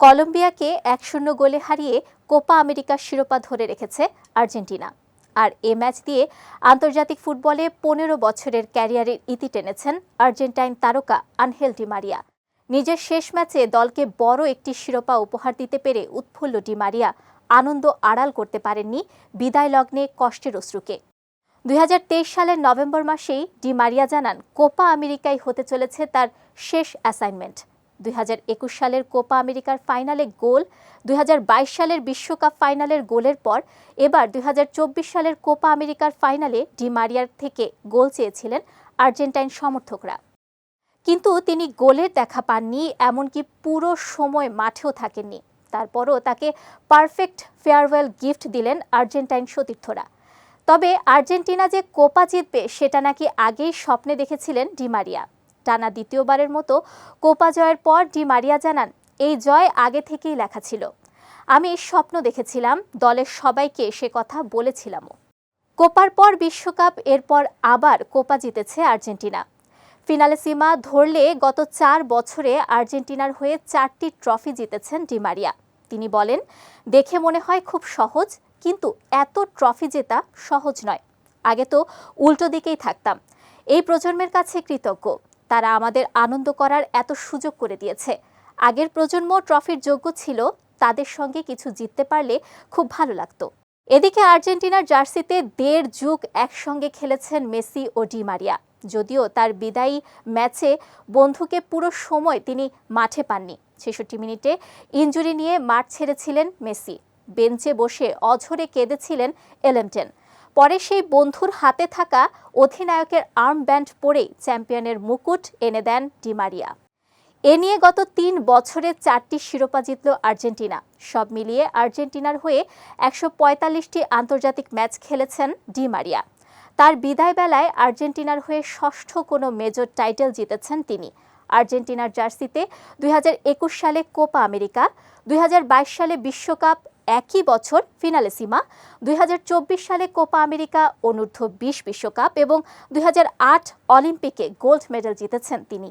কলম্বিয়াকে এক শূন্য গোলে হারিয়ে কোপা আমেরিকার শিরোপা ধরে রেখেছে আর্জেন্টিনা। আর এ ম্যাচ দিয়ে আন্তর্জাতিক ফুটবলে পনেরো বছরের ক্যারিয়ারের ইতি টেনেছেন আর্জেন্টাইন তারকা আনহেল ডি মারিয়া। নিজের শেষ ম্যাচে দলকে বড় একটি শিরোপা উপহার দিতে পেরে উৎফুল্ল ডি মারিয়া আনন্দ আড়াল করতে পারেননি বিদায় লগ্নে কষ্টের অশ্রুকে। দুই হাজার তেইশ সালের নভেম্বর মাসেই ডি মারিয়া জানান, কোপা আমেরিকাই হতে চলেছে তার শেষ অ্যাসাইনমেন্ট দুই হাজার একুশ সালের কোপা আমেরিকার ফাইনালে গোল, দুই হাজার বাইশ সালের বিশ্বকাপ ফাইনালের গোলের পর এবার দুই হাজার চব্বিশ সালের কোপা আমেরিকার ফাইনালে ডি মারিয়ার থেকে গোল চেয়েছিলেন আর্জেন্টাইন সমর্থকরা। কিন্তু তিনি গোলের দেখা পাননি, এমনকি পুরো সময় মাঠেও থাকেননি। তারপরও তাকে পারফেক্ট ফেয়ারওয়েল গিফট দিলেন আর্জেন্টাইন সতীর্থরা। তবে আর্জেন্টিনা যে কোপা জিতবে, সেটা নাকি আগেই স্বপ্নে দেখেছিলেন ডি মারিয়া। টানা দ্বিতীয়বারের মতো কোপা জয়ের পর ডি মারিয়া জানান, এই জয় আগে থেকেই লেখা ছিল। আমি স্বপ্ন দেখেছিলাম, দলের সবাইকে সে কথা বলেছিলামও। কোপার পর বিশ্বকাপ, এরপর আবার কোপা জিতেছে আর্জেন্টিনা। ফিনালে সীমা ধরলে গত চার বছরে আর্জেন্টিনার হয়ে চারটি ট্রফি জিতেছেন ডি মারিয়া। তিনি বলেন, দেখে মনে হয় খুব সহজ, কিন্তু এত ট্রফি জেতা সহজ নয়। আগে তো উল্টো দিকেই থাকতাম। এই প্রজন্মের কাছে কৃতজ্ঞ। তারা আমাদের আনন্দ করার এত সুযোগ করে দিয়েছে। আগের প্রজন্ম ট্রফির যোগ্য ছিল, তাদের সঙ্গে কিছু জিততে পারলে খুব ভালো লাগতো। এদিকে আর্জেন্টিনার জার্সিতে দেড় যুগ একসঙ্গে খেলেছেন মেসি ও ডি মারিয়া। যদিও তার বিদায়ী ম্যাচে বন্ধুকে পুরো সময় তিনি মাঠে পাননি। ছেষট্টি মিনিটে ইঞ্জুরি নিয়ে মাঠ ছেড়েছিলেন মেসি। বেঞ্চে বসে অঝরে কেঁদেছিলেন এলেমটেন। পরে সেই বন্ধুর হাতে থাকা অধিনায়কের আর্ম ব্যান্ড পরেই চ্যাম্পিয়নের মুকুট এনে দেন ডিমারিয়া এ নিয়ে গত তিন বছরে চারটি শিরোপা জিতল আর্জেন্টিনা। সব মিলিয়ে আর্জেন্টিনার হয়ে একশো পঁয়তাল্লিশটি আন্তর্জাতিক ম্যাচ খেলেছেন ডি মারিয়া। তার বিদায় বেলায় আর্জেন্টিনার হয়ে ষষ্ঠ কোনো মেজর টাইটেল জিতেছেন তিনি। আর্জেন্টিনার জার্সিতে দুই হাজার একুশ সালে কোপা আমেরিকা, দুই হাজার বাইশ সালে বিশ্বকাপ একই বছর ফিনালে সীমা, দুই সালে কোপা আমেরিকা, অনূর্ধ্ব বিশ বিশ্বকাপ এবং দুই হাজার আট অলিম্পিকে গোল্ড মেডেল জিতেছেন তিনি।